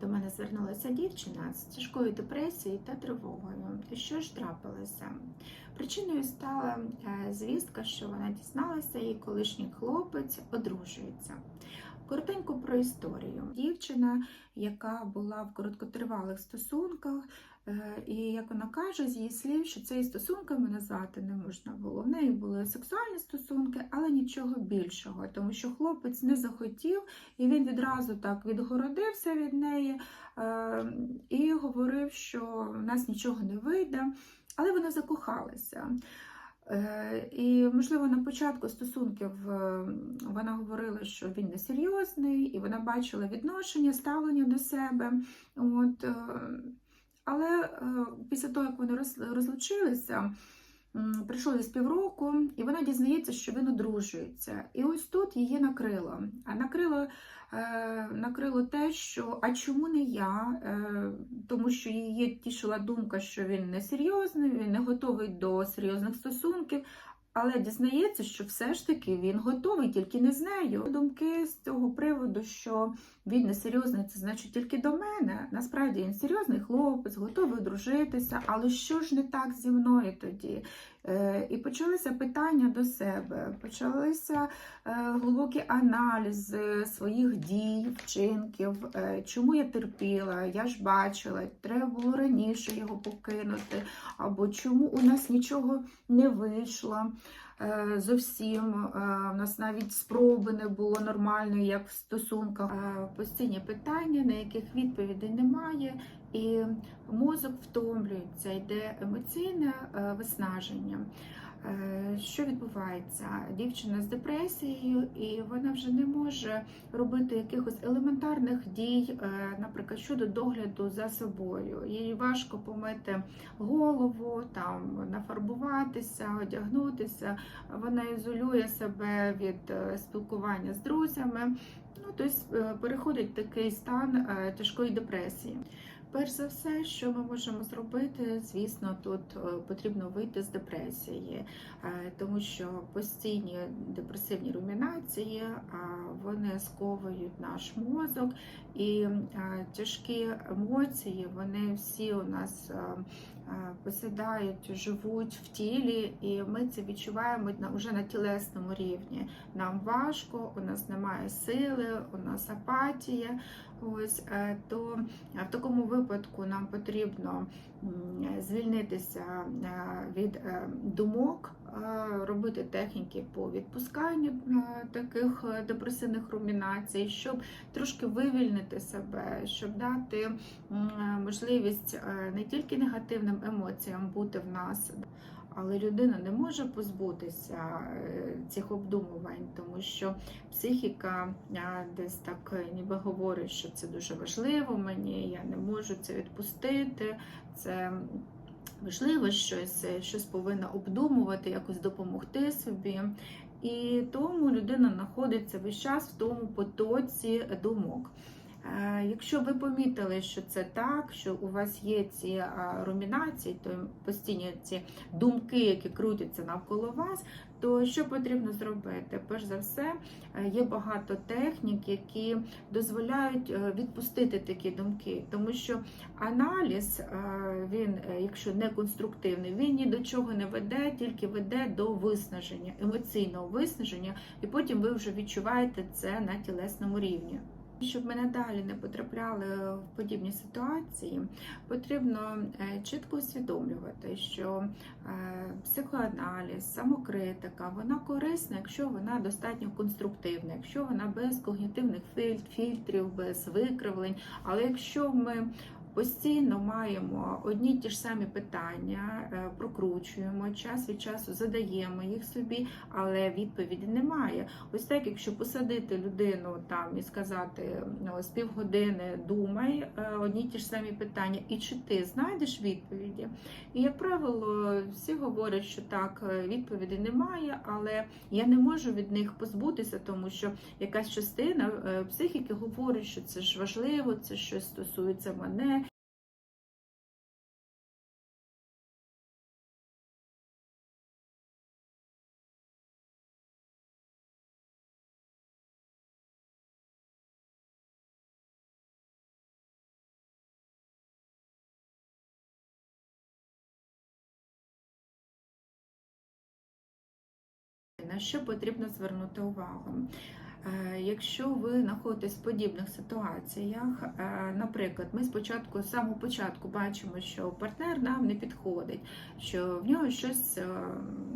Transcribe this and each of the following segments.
До мене звернулася дівчина з тяжкою депресією та тривогою. Що ж трапилося? Причиною стала е, звістка, що вона дізналася, її колишній хлопець одружується. Коротенько про історію. Дівчина, яка була в короткотривалих стосунках, е, і як вона каже, з її слів, що це і стосунками назвати не можна було. В неї були сексуальні стосунки, але нічого більшого, тому що хлопець не захотів, і він відразу так відгородився від неї е, і говорив, що в нас нічого не вийде, але вона закохалася. Е, І, можливо, на початку стосунків е, вона говорила, що він несерйозний, і вона бачила відношення, ставлення до себе. От, е, але після того, як вони роз- розлучилися, м, пройшло десь півроку, і вона дізнається, що він одружується. І ось тут її накрило. А накрило, е, накрило те, що а чому не я? Е, тому що її тішила думка, що він несерйозний, він не готовий до серйозних стосунків. Але дізнається, що все ж таки він готовий, тільки не з нею. Думки з цього приводу, що він не серйозний, це значить тільки до мене. Насправді він серйозний хлопець, готовий одружитися, але що ж не так зі мною тоді? Е, І почалися питання до себе, почалися е, глибокі аналізи своїх дій, вчинків, е, чому я терпіла, я ж бачила, треба було раніше його покинути, або чому у нас нічого не вийшло. Е, Зовсім Е, у нас навіть спроби не було нормальної, як в стосунках. Е, Постійні питання, на яких відповідей немає, і мозок втомлюється, йде емоційне е, виснаження. Е, Що відбувається? Дівчина з депресією, і вона вже не може робити якихось елементарних дій, е, наприклад, щодо догляду за собою. Їй важко помити голову, там нафарбуватися, одягнутися. Вона ізолює себе від е, спілкування з друзями. Ну, тобто переходить такий стан тяжкої депресії. Перш за все, що ми можемо зробити, звісно, тут е, потрібно вийти з депресії, е, тому що постійні депресивні румінації вони сковують наш мозок, і е, тяжкі емоції вони всі у нас е, е, посідають, живуть в тілі, і ми це відчуваємо вже на тілесному рівні. Нам важко, у нас немає сили, у нас апатія. Ось е, то в такому випадку нам потрібно звільнитися е, від е, думок, робити техніки по відпусканню таких депресивних румінацій, щоб трошки вивільнити себе, щоб дати можливість не тільки негативним емоціям бути в нас. Але людина не може позбутися е, цих обдумувань, тому що психіка десь так е, ніби говорить, що це дуже важливо мені, я не можу це відпустити. Це важливо щось, е, щось повинна обдумувати, якось допомогти собі. І тому людина знаходиться весь час в тому потоці думок. Якщо ви помітили, що це так, що у вас є ці румінації, то постійні ці думки, які крутяться навколо вас, то що потрібно зробити? Перш за все, е, є багато технік, які дозволяють е, відпустити такі думки, тому що аналіз, е, він, якщо не конструктивний, він ні до чого не веде, тільки веде до виснаження, емоційного виснаження, і потім ви вже відчуваєте це на тілесному рівні. Щоб ми надалі не потрапляли в подібні ситуації, потрібно е, чітко усвідомлювати, що е, психоаналіз, самокритика, вона корисна, якщо вона достатньо конструктивна, якщо вона без когнітивних фільтрів, без викривлень. Але якщо ми Постійно маємо одні й ті ж самі питання, е, прокручуємо час від часу, задаємо їх собі, але відповіді немає. Ось так, якщо посадити людину там і сказати ну, з півгодини думай е, одні й ті ж самі питання, і чи ти знайдеш відповіді? І як правило, всі говорять, що так, е, відповіді немає, але я не можу від них позбутися, тому що якась частина психіки говорить, що це ж важливо, це щось стосується мене. Що потрібно звернути увагу. Е, Якщо ви знаходитесь в подібних ситуаціях, е, наприклад, ми спочатку з самого початку бачимо, що партнер нам не підходить, що в нього щось е,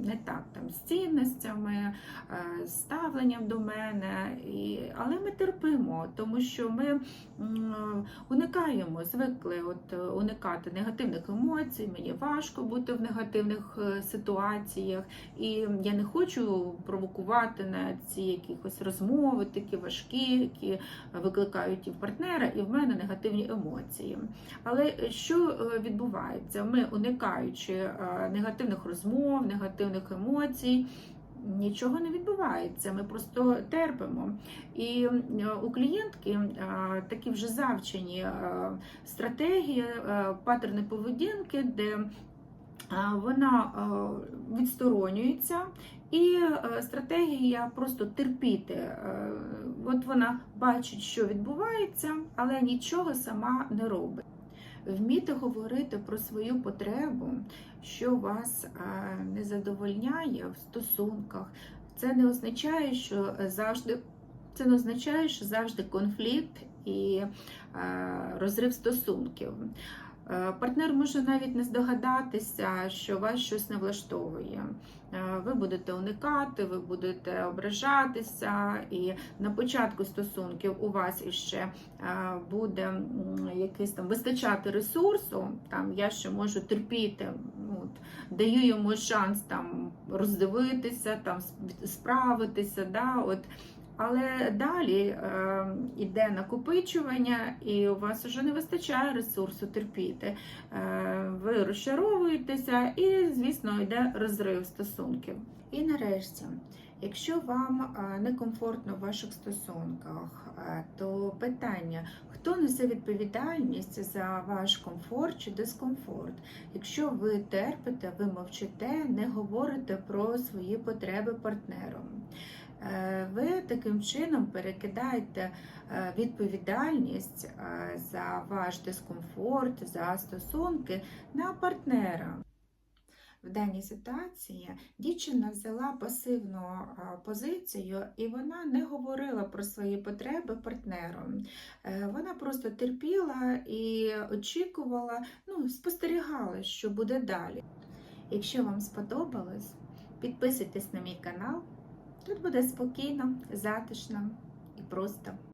не так там з цінностями, е, ставленням до мене, і, але ми терпимо, тому що ми уникаємо, звикли от, е, уникати негативних емоцій, мені важко бути в негативних е, ситуаціях, і я не хочу провокувати на ці якихось розмови, такі важкі, які викликають і в партнера, і в мене негативні емоції. Але що відбувається? Ми, уникаючи негативних розмов, негативних емоцій, нічого не відбувається. Ми просто терпимо. І е, у клієнтки е, такі вже завчені е, стратегії, паттерни поведінки, де вона відсторонюється, і стратегія просто терпіти. От вона бачить, що відбувається, але нічого сама не робить. Вміти говорити про свою потребу, що вас е, не задовольняє в стосунках, це не означає, що завжди це не означає, що завжди конфлікт і е, розрив стосунків. Е, Партнер може навіть не здогадатися, що вас щось не влаштовує. Е, Ви будете уникати, ви будете ображатися, і на початку стосунків у вас іще е, буде якийсь там вистачати ресурсу. Там я ще можу терпіти, ну, от, даю йому шанс там роздивитися, там справитися. Да, от. Але далі йде накопичування, і у вас вже не вистачає ресурсу терпіти. Е, ви розчаровуєтеся, і, звісно, йде розрив стосунків. І нарешті, якщо вам е, некомфортно в ваших стосунках, е, то питання: хто несе відповідальність за ваш комфорт чи дискомфорт? Якщо ви терпите, ви мовчите, не говорите про свої потреби партнеру. Е, Ви таким чином перекидаєте е, відповідальність е, за ваш дискомфорт, за стосунки на партнера. В даній ситуації дівчина взяла пасивну позицію і вона не говорила про свої потреби партнеру. Вона просто терпіла і очікувала, ну, спостерігала, що буде далі. Якщо вам сподобалось, підписуйтесь на мій канал. Тут буде спокійно, затишно і просто.